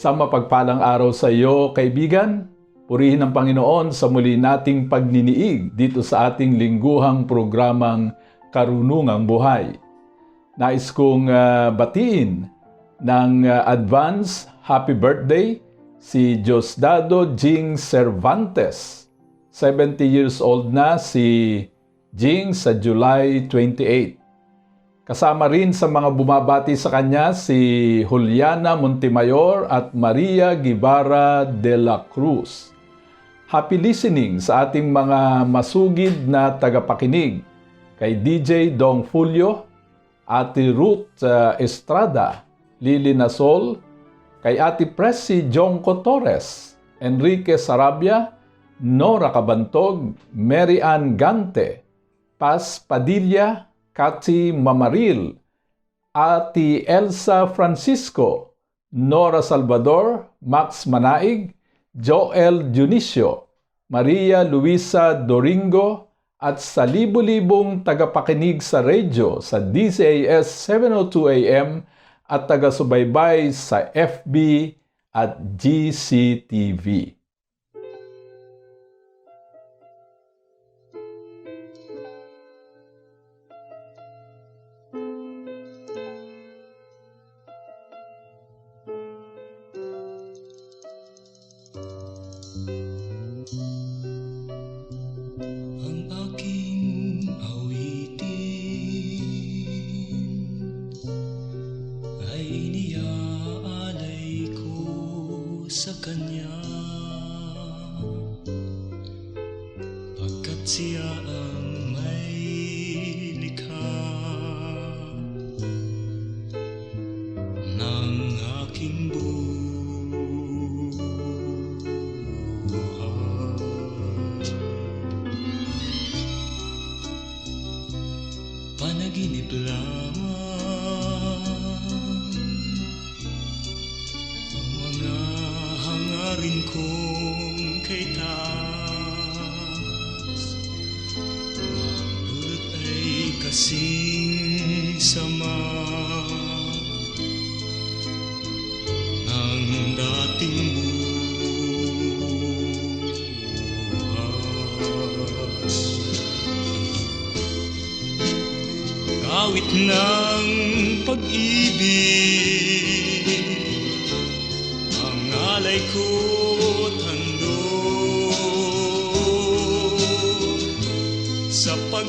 Sa mapagpalang araw sa iyo, kaibigan, purihin ang Panginoon sa muli nating pagniniig dito sa ating lingguhang programang Karunungang Buhay. Nais kong ah, batiin ng ah, advance happy birthday si Diosdado Jing Cervantes. 70 years old na si Jing sa July 28. Kasama rin sa mga bumabati sa kanya si Juliana Montemayor at Maria Guevara de la Cruz. Happy listening sa ating mga masugid na tagapakinig kay DJ Dong Fulio, Ate Ruth uh, Estrada, Lili Nasol, kay Ate Presi Jongko Torres, Enrique Sarabia, Nora Cabantog, Mary Ann Gante, Paz Padilla, Kati Mamaril, Ati Elsa Francisco, Nora Salvador, Max Manaig, Joel Dionisio, Maria Luisa Doringo, at sa libo-libong tagapakinig sa radyo sa DCAS 702 AM at taga-subaybay sa FB at GCTV.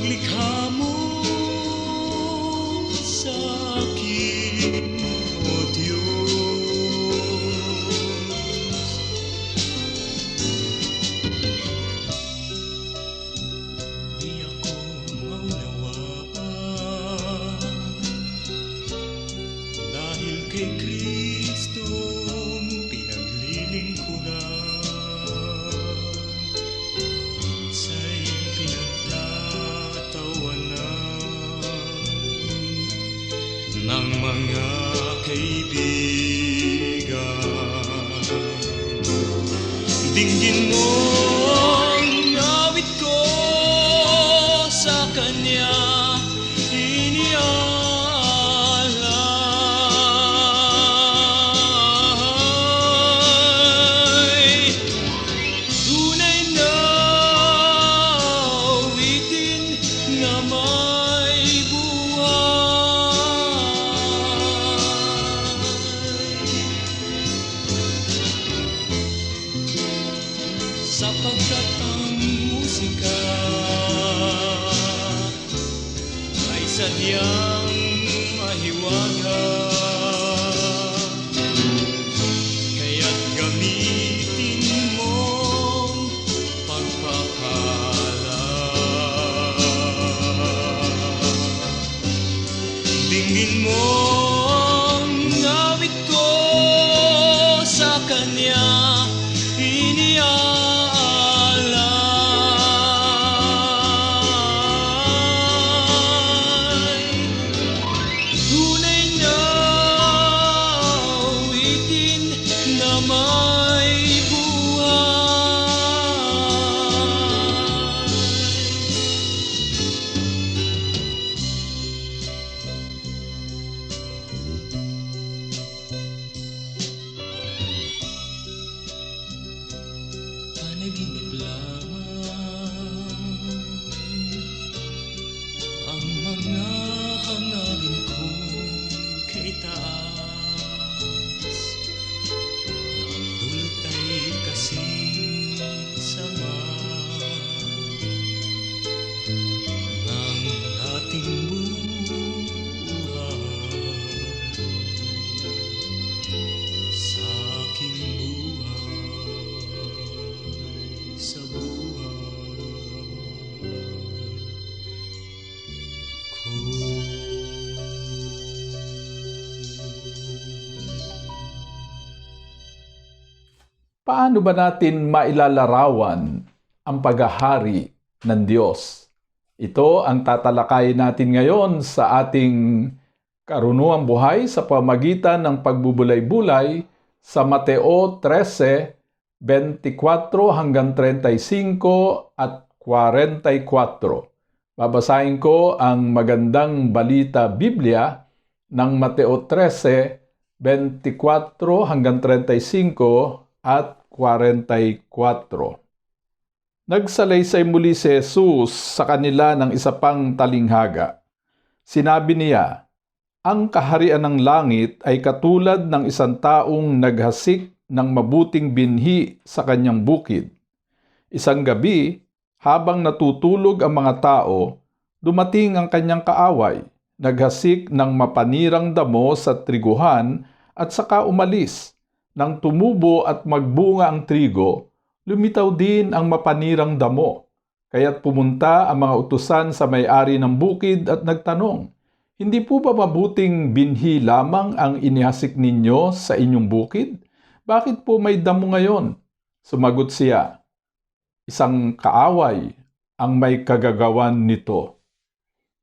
Sa Daniel. Paano ba natin mailalarawan ang paghahari ng Diyos? Ito ang tatalakayin natin ngayon sa ating karunungang buhay sa pamagitan ng pagbubulay-bulay sa Mateo 13, 24 hanggang 35 at 44. Babasahin ko ang magandang balita Biblia ng Mateo 13, 24 hanggang 35 at 44. Nagsalaysay muli si Jesus sa kanila ng isa pang talinghaga. Sinabi niya, Ang kaharian ng langit ay katulad ng isang taong naghasik ng mabuting binhi sa kanyang bukid. Isang gabi, habang natutulog ang mga tao, dumating ang kanyang kaaway, naghasik ng mapanirang damo sa triguhan at saka umalis. Nang tumubo at magbunga ang trigo, lumitaw din ang mapanirang damo. Kaya't pumunta ang mga utusan sa may-ari ng bukid at nagtanong, Hindi po ba mabuting binhi lamang ang inihasik ninyo sa inyong bukid? Bakit po may damo ngayon? Sumagot siya, Isang kaaway ang may kagagawan nito.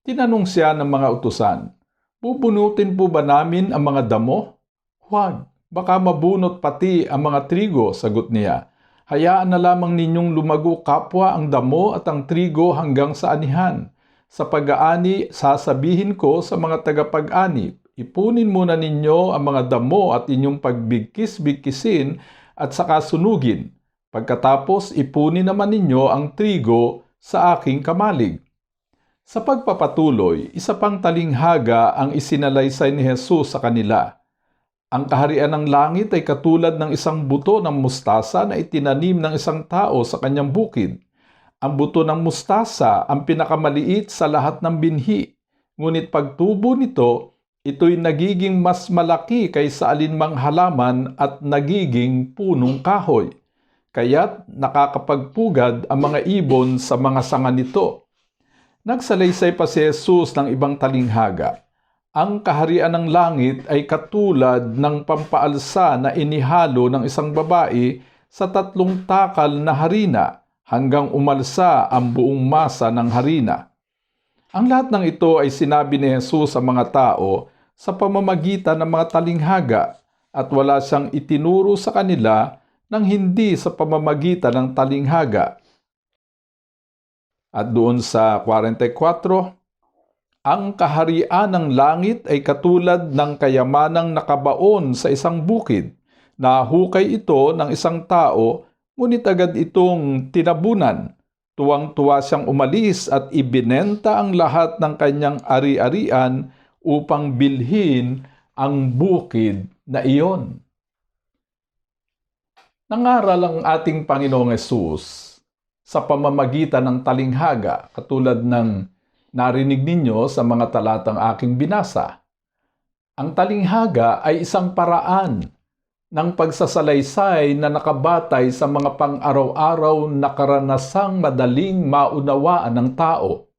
Tinanong siya ng mga utusan, Bubunutin po ba namin ang mga damo? Huwag, baka mabunot pati ang mga trigo, sagot niya. Hayaan na lamang ninyong lumago kapwa ang damo at ang trigo hanggang sa anihan. Sa pag-aani, sasabihin ko sa mga tagapag-ani, ipunin muna ninyo ang mga damo at inyong pagbigkis-bigkisin at saka sunugin. Pagkatapos, ipunin naman ninyo ang trigo sa aking kamalig. Sa pagpapatuloy, isa pang talinghaga ang isinalaysay ni Jesus sa kanila. Ang kaharian ng langit ay katulad ng isang buto ng mustasa na itinanim ng isang tao sa kanyang bukid. Ang buto ng mustasa ang pinakamaliit sa lahat ng binhi. Ngunit pagtubo nito, ito'y nagiging mas malaki kaysa alinmang halaman at nagiging punong kahoy. Kaya't nakakapagpugad ang mga ibon sa mga sanga nito. Nagsalaysay pa si Jesus ng ibang talinghaga. Ang kaharian ng langit ay katulad ng pampaalsa na inihalo ng isang babae sa tatlong takal na harina hanggang umalsa ang buong masa ng harina. Ang lahat ng ito ay sinabi ni Jesus sa mga tao sa pamamagitan ng mga talinghaga at wala siyang itinuro sa kanila nang hindi sa pamamagitan ng talinghaga. At doon sa 44, ang kaharian ng langit ay katulad ng kayamanang nakabaon sa isang bukid. Nahukay ito ng isang tao, ngunit agad itong tinabunan. Tuwang-tuwa siyang umalis at ibinenta ang lahat ng kanyang ari-arian upang bilhin ang bukid na iyon. Nangaral ang ating Panginoong Yesus sa pamamagitan ng talinghaga katulad ng narinig ninyo sa mga talatang aking binasa. Ang talinghaga ay isang paraan ng pagsasalaysay na nakabatay sa mga pang-araw-araw na karanasang madaling maunawaan ng tao.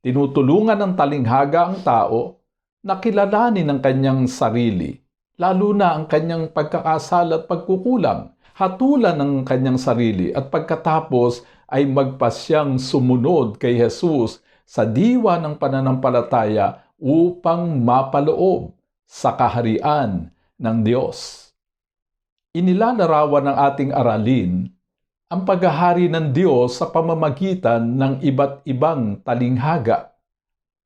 Tinutulungan ng talinghaga ang tao na kilalanin ang kanyang sarili, lalo na ang kanyang pagkakasala at pagkukulang, hatulan ng kanyang sarili at pagkatapos ay magpasyang sumunod kay Jesus sa diwa ng pananampalataya upang mapaloob sa kaharian ng Diyos. Inilalarawan ng ating aralin ang paghahari ng Diyos sa pamamagitan ng iba't ibang talinghaga.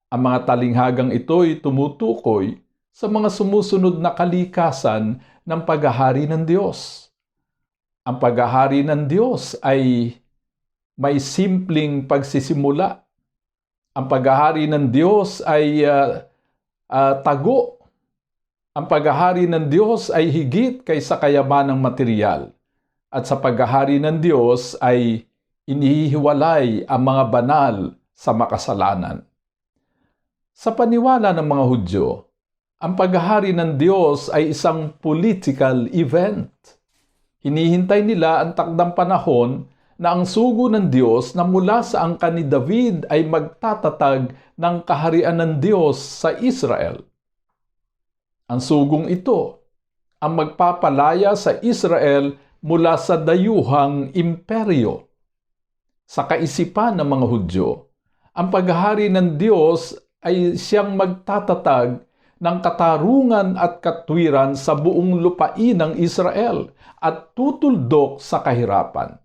Ang mga talinghagang ito'y tumutukoy sa mga sumusunod na kalikasan ng paghahari ng Diyos. Ang paghahari ng Diyos ay may simpleng pagsisimula. Ang paghahari ng Diyos ay uh, uh, tago. Ang paghahari ng Diyos ay higit kaysa kayamanang material. At sa paghahari ng Diyos ay inihiwalay ang mga banal sa makasalanan. Sa paniwala ng mga Hudyo, ang paghahari ng Diyos ay isang political event. Hinihintay nila ang takdang panahon na ang sugo ng Diyos na mula sa angka ni David ay magtatatag ng kaharian ng Diyos sa Israel. Ang sugong ito ang magpapalaya sa Israel mula sa dayuhang imperyo. Sa kaisipan ng mga Hudyo, ang paghahari ng Diyos ay siyang magtatatag ng katarungan at katwiran sa buong lupain ng Israel at tutuldok sa kahirapan.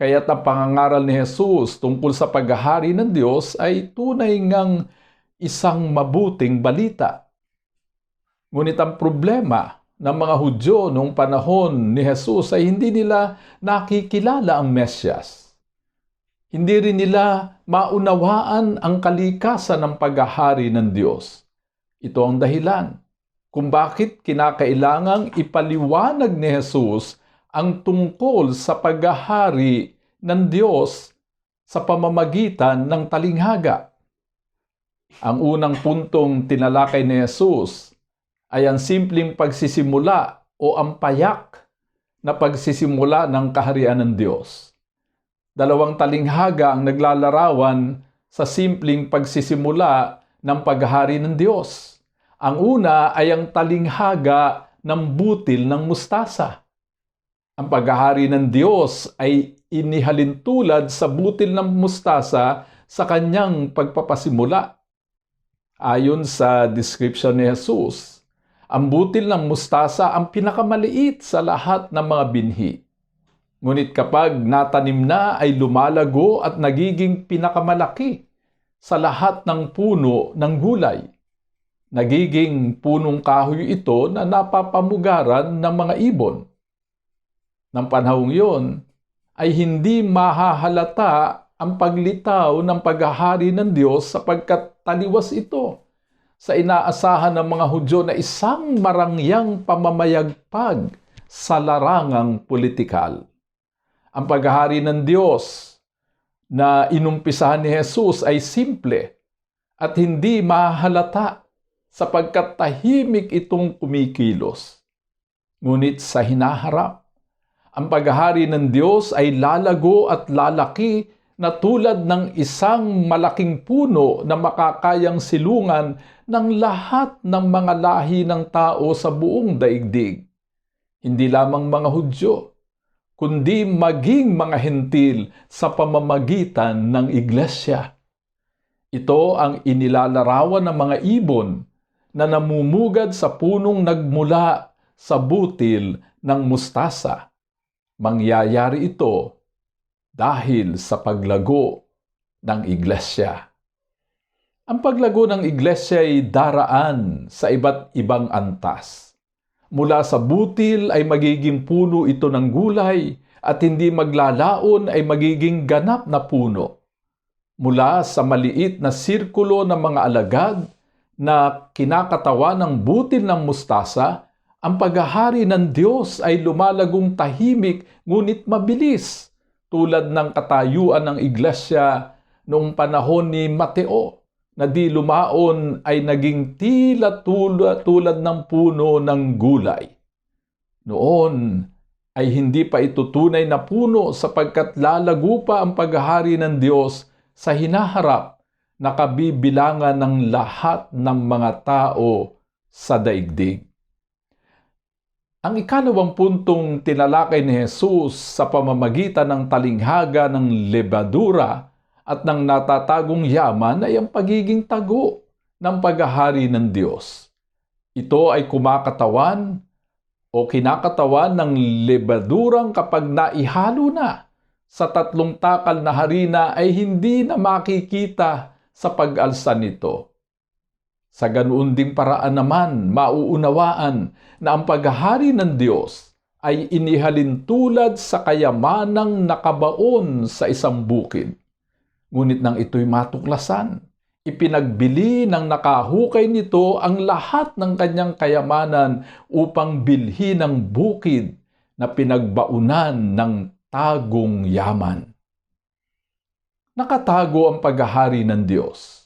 Kaya't ang pangangaral ni Jesus tungkol sa paghahari ng Diyos ay tunay ngang isang mabuting balita. Ngunit ang problema ng mga Hudyo noong panahon ni Jesus ay hindi nila nakikilala ang Mesyas. Hindi rin nila maunawaan ang kalikasan ng paghahari ng Diyos. Ito ang dahilan kung bakit kinakailangang ipaliwanag ni Jesus ang tungkol sa paghahari ng Diyos sa pamamagitan ng talinghaga. Ang unang puntong tinalakay ni Jesus ay ang simpleng pagsisimula o ang payak na pagsisimula ng kaharian ng Diyos. Dalawang talinghaga ang naglalarawan sa simpleng pagsisimula ng paghahari ng Diyos. Ang una ay ang talinghaga ng butil ng mustasa. Ang paghahari ng Diyos ay inihalintulad sa butil ng mustasa sa kanyang pagpapasimula. Ayon sa description ni Jesus, ang butil ng mustasa ang pinakamaliit sa lahat ng mga binhi. Ngunit kapag natanim na ay lumalago at nagiging pinakamalaki sa lahat ng puno ng gulay. Nagiging punong kahoy ito na napapamugaran ng mga ibon. Nang panahong iyon, ay hindi mahahalata ang paglitaw ng paghahari ng Diyos sapagkat taliwas ito sa inaasahan ng mga Hudyo na isang marangyang pamamayagpag sa larangang politikal. Ang paghahari ng Diyos na inumpisahan ni Jesus ay simple at hindi mahalata sapagkat tahimik itong kumikilos. Ngunit sa hinaharap, ang paghahari ng Diyos ay lalago at lalaki na tulad ng isang malaking puno na makakayang silungan ng lahat ng mga lahi ng tao sa buong daigdig. Hindi lamang mga Hudyo, kundi maging mga hentil sa pamamagitan ng iglesia. Ito ang inilalarawan ng mga ibon na namumugad sa punong nagmula sa butil ng mustasa. Mangyayari ito dahil sa paglago ng iglesia. Ang paglago ng iglesia ay daraan sa iba't ibang antas. Mula sa butil ay magiging puno ito ng gulay at hindi maglalaon ay magiging ganap na puno. Mula sa maliit na sirkulo ng mga alagad na kinakatawa ng butil ng mustasa, ang paghahari ng Diyos ay lumalagong tahimik ngunit mabilis tulad ng katayuan ng iglesia noong panahon ni Mateo na di lumaon ay naging tila tulad, tulad ng puno ng gulay. Noon ay hindi pa ito tunay na puno sapagkat lalago pa ang paghahari ng Diyos sa hinaharap na kabibilangan ng lahat ng mga tao sa daigdig. Ang ikalawang puntong tinalakay ni Jesus sa pamamagitan ng talinghaga ng lebadura at ng natatagong yaman ay ang pagiging tago ng paghahari ng Diyos. Ito ay kumakatawan o kinakatawan ng lebadurang kapag naihalo na sa tatlong takal na harina ay hindi na makikita sa pag-alsa nito. Sa ganoon ding paraan naman, mauunawaan na ang paghahari ng Diyos ay inihalin tulad sa kayamanang nakabaon sa isang bukid. Ngunit nang ito'y matuklasan, ipinagbili ng nakahukay nito ang lahat ng kanyang kayamanan upang bilhin ang bukid na pinagbaunan ng tagong yaman. Nakatago ang paghahari ng Diyos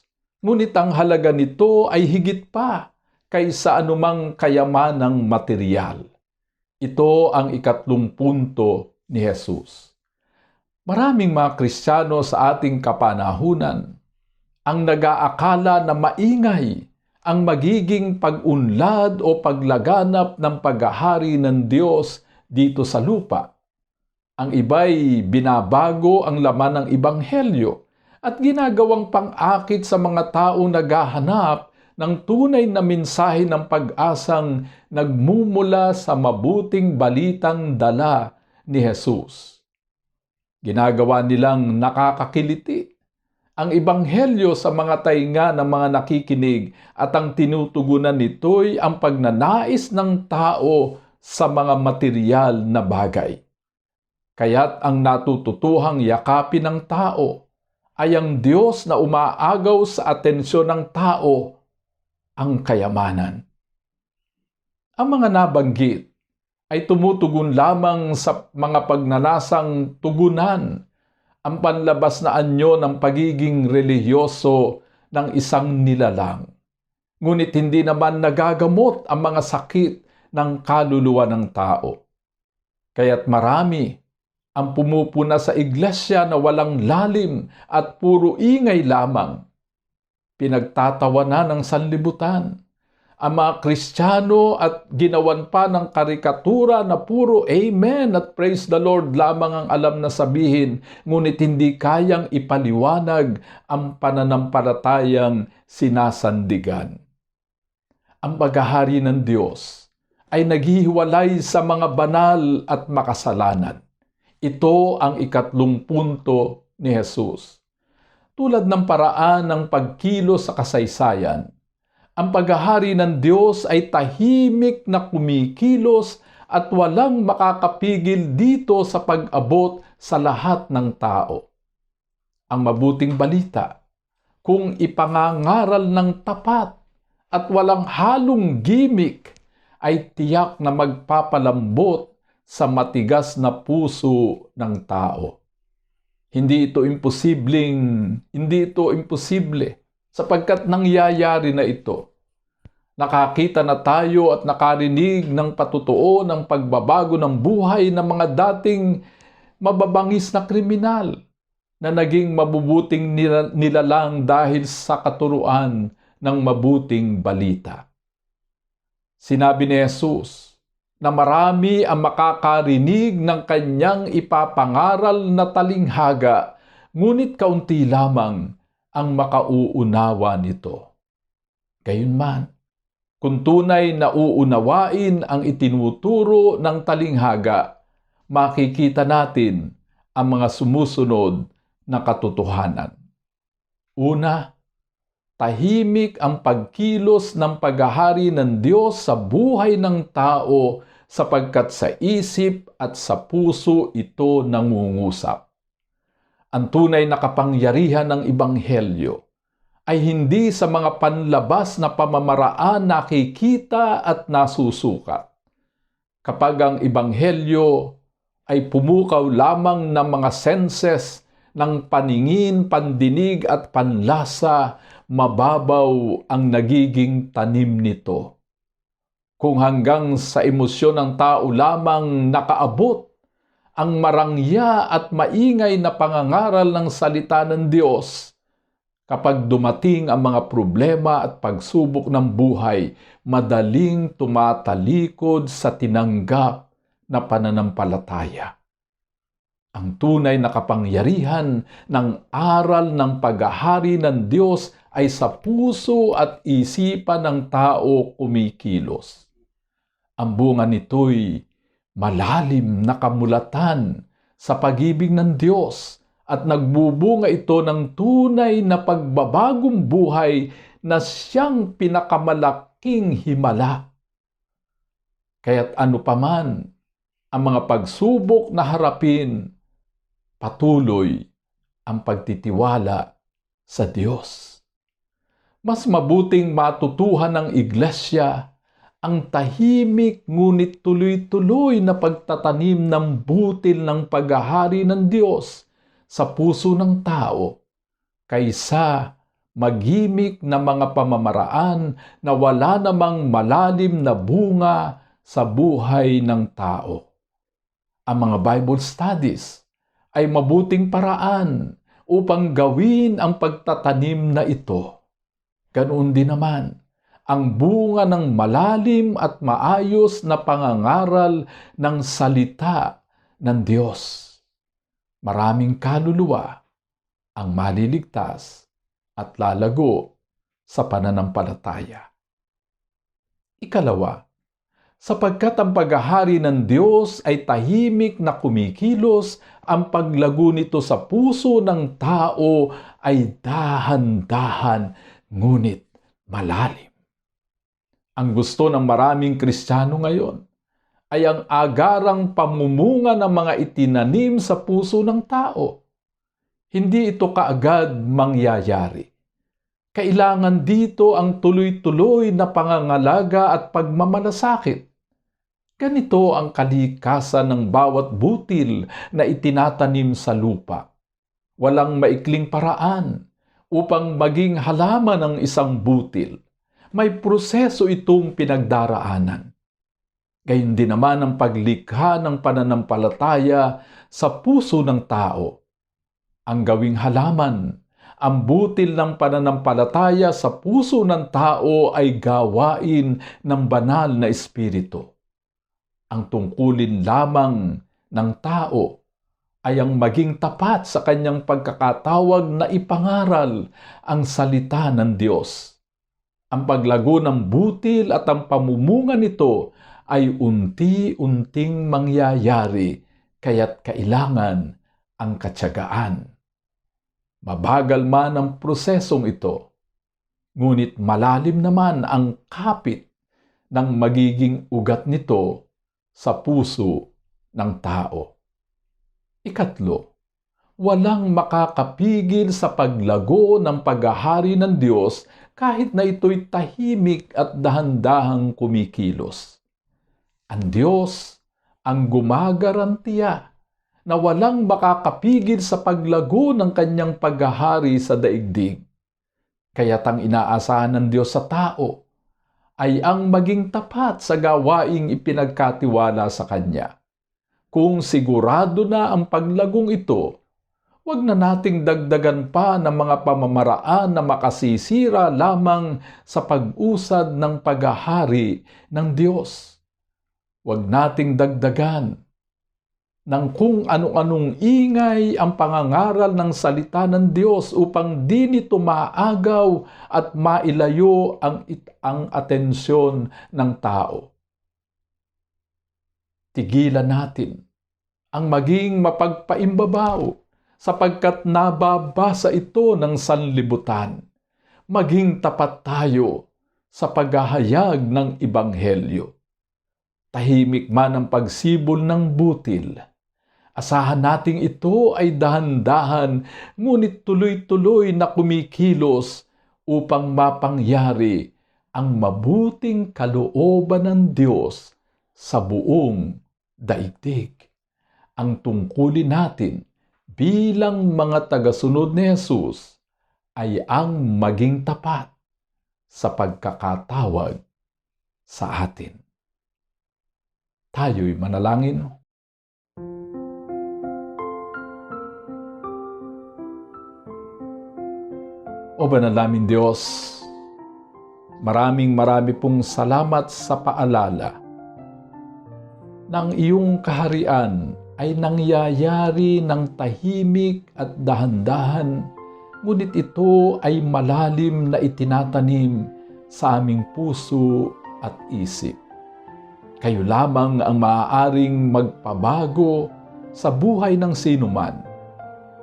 ngunit ang halaga nito ay higit pa kaysa anumang kayamanang material. Ito ang ikatlong punto ni Jesus. Maraming mga Kristiyano sa ating kapanahunan ang nag-aakala na maingay ang magiging pag-unlad o paglaganap ng paghahari ng Diyos dito sa lupa. Ang iba'y binabago ang laman ng Ibanghelyo at ginagawang pang-akit sa mga taong naghahanap ng tunay na mensahe ng pag-asang nagmumula sa mabuting balitang dala ni Jesus. Ginagawa nilang nakakakiliti ang ibanghelyo sa mga tainga ng mga nakikinig at ang tinutugunan nito'y ang pagnanais ng tao sa mga material na bagay. Kaya't ang natututuhang yakapin ng tao ay ang Diyos na umaagaw sa atensyon ng tao, ang kayamanan. Ang mga nabanggit ay tumutugon lamang sa mga pagnanasang tugunan ang panlabas na anyo ng pagiging relihiyoso ng isang nilalang. Ngunit hindi naman nagagamot ang mga sakit ng kaluluwa ng tao. Kaya't marami ang pumupuna sa iglesia na walang lalim at puro ingay lamang. Pinagtatawanan ng sanlibutan. Ang mga Kristiyano at ginawan pa ng karikatura na puro Amen at Praise the Lord lamang ang alam na sabihin, ngunit hindi kayang ipaliwanag ang pananampalatayang sinasandigan. Ang paghahari ng Diyos ay naghihiwalay sa mga banal at makasalanan ito ang ikatlong punto ni Jesus. Tulad ng paraan ng pagkilo sa kasaysayan, ang paghahari ng Diyos ay tahimik na kumikilos at walang makakapigil dito sa pag-abot sa lahat ng tao. Ang mabuting balita, kung ipangangaral ng tapat at walang halong gimmick, ay tiyak na magpapalambot sa matigas na puso ng tao. Hindi ito imposibleng, hindi ito imposible sapagkat nangyayari na ito. Nakakita na tayo at nakarinig ng patutuo ng pagbabago ng buhay ng mga dating mababangis na kriminal na naging mabubuting nilalang dahil sa katuruan ng mabuting balita. Sinabi ni Jesus, na marami ang makakarinig ng kanyang ipapangaral na talinghaga, ngunit kaunti lamang ang makauunawa nito. Gayunman, kung tunay na uunawain ang itinuturo ng talinghaga, makikita natin ang mga sumusunod na katotohanan. Una, tahimik ang pagkilos ng paghahari ng Diyos sa buhay ng tao sapagkat sa isip at sa puso ito nangungusap. Ang tunay na kapangyarihan ng Ibanghelyo ay hindi sa mga panlabas na pamamaraan nakikita at nasusukat. Kapag ang Ibanghelyo ay pumukaw lamang ng mga senses ng paningin, pandinig at panlasa, mababaw ang nagiging tanim nito kung hanggang sa emosyon ng tao lamang nakaabot ang marangya at maingay na pangangaral ng salita ng Diyos, Kapag dumating ang mga problema at pagsubok ng buhay, madaling tumatalikod sa tinanggap na pananampalataya. Ang tunay na kapangyarihan ng aral ng paghahari ng Diyos ay sa puso at isipan ng tao kumikilos. Ang bunga nito'y malalim na kamulatan sa pag-ibig ng Diyos at nagbubunga ito ng tunay na pagbabagong buhay na siyang pinakamalaking himala. Kaya't ano paman ang mga pagsubok na harapin, patuloy ang pagtitiwala sa Diyos. Mas mabuting matutuhan ng iglesia ang tahimik ngunit tuloy-tuloy na pagtatanim ng butil ng paghahari ng Diyos sa puso ng tao kaysa magimik na mga pamamaraan na wala namang malalim na bunga sa buhay ng tao. Ang mga Bible studies ay mabuting paraan upang gawin ang pagtatanim na ito. Ganoon din naman, ang bunga ng malalim at maayos na pangangaral ng salita ng Diyos. Maraming kaluluwa ang maliligtas at lalago sa pananampalataya. Ikalawa, sapagkat ang paghahari ng Diyos ay tahimik na kumikilos, ang paglago nito sa puso ng tao ay dahan-dahan ngunit malalim. Ang gusto ng maraming Kristiyano ngayon ay ang agarang pamumunga ng mga itinanim sa puso ng tao. Hindi ito kaagad mangyayari. Kailangan dito ang tuloy-tuloy na pangangalaga at pagmamalasakit. Ganito ang kalikasan ng bawat butil na itinatanim sa lupa. Walang maikling paraan upang maging halaman ng isang butil. May proseso itong pinagdaraanan. Gayun din naman ang paglikha ng pananampalataya sa puso ng tao. Ang gawing halaman, ang butil ng pananampalataya sa puso ng tao ay gawain ng banal na espiritu. Ang tungkulin lamang ng tao ay ang maging tapat sa kanyang pagkakatawag na ipangaral ang salita ng Diyos. Ang paglago ng butil at ang pamumunga nito ay unti-unting mangyayari kaya't kailangan ang katyagaan. Mabagal man ang prosesong ito, ngunit malalim naman ang kapit ng magiging ugat nito sa puso ng tao. Ikatlo, walang makakapigil sa paglago ng paghahari ng Diyos kahit na ito'y tahimik at dahan-dahang kumikilos. Ang Diyos ang gumagarantiya na walang makakapigil sa paglago ng kanyang paghahari sa daigdig. Kaya't ang inaasahan ng Diyos sa tao ay ang maging tapat sa gawaing ipinagkatiwala sa Kanya. Kung sigurado na ang paglagong ito, wag na nating dagdagan pa ng mga pamamaraan na makasisira lamang sa pag-usad ng paghahari ng Diyos. Wag nating dagdagan ng kung anong-anong ingay ang pangangaral ng salita ng Diyos upang di nito maagaw at mailayo ang, ang atensyon ng tao. Tigilan natin ang maging mapagpaimbabaw sapagkat nababasa ito ng sanlibutan. Maging tapat tayo sa paghahayag ng Ibanghelyo. Tahimik man ang pagsibol ng butil, Asahan nating ito ay dahan-dahan ngunit tuloy-tuloy na kumikilos upang mapangyari ang mabuting kalooban ng Diyos sa buong daigdig. Ang tungkulin natin bilang mga tagasunod ni Jesus ay ang maging tapat sa pagkakatawag sa atin. Tayo'y manalangin. O O banal namin Diyos, maraming marami pong salamat sa paalala ng iyong kaharian ay nangyayari ng tahimik at dahan-dahan, ngunit ito ay malalim na itinatanim sa aming puso at isip. Kayo lamang ang maaaring magpabago sa buhay ng sinuman,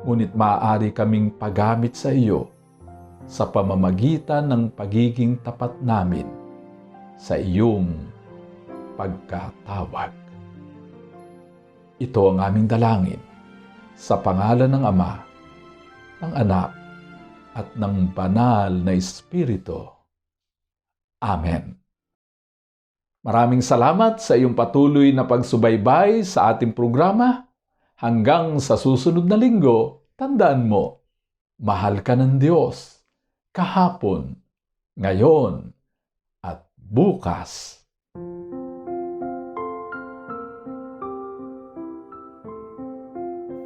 ngunit maaari kaming paggamit sa iyo sa pamamagitan ng pagiging tapat namin sa iyong pagkatawag. Ito ang aming dalangin sa pangalan ng Ama, ng Anak, at ng Banal na Espiritu. Amen. Maraming salamat sa iyong patuloy na pagsubaybay sa ating programa. Hanggang sa susunod na linggo, tandaan mo, mahal ka ng Diyos kahapon, ngayon, at bukas.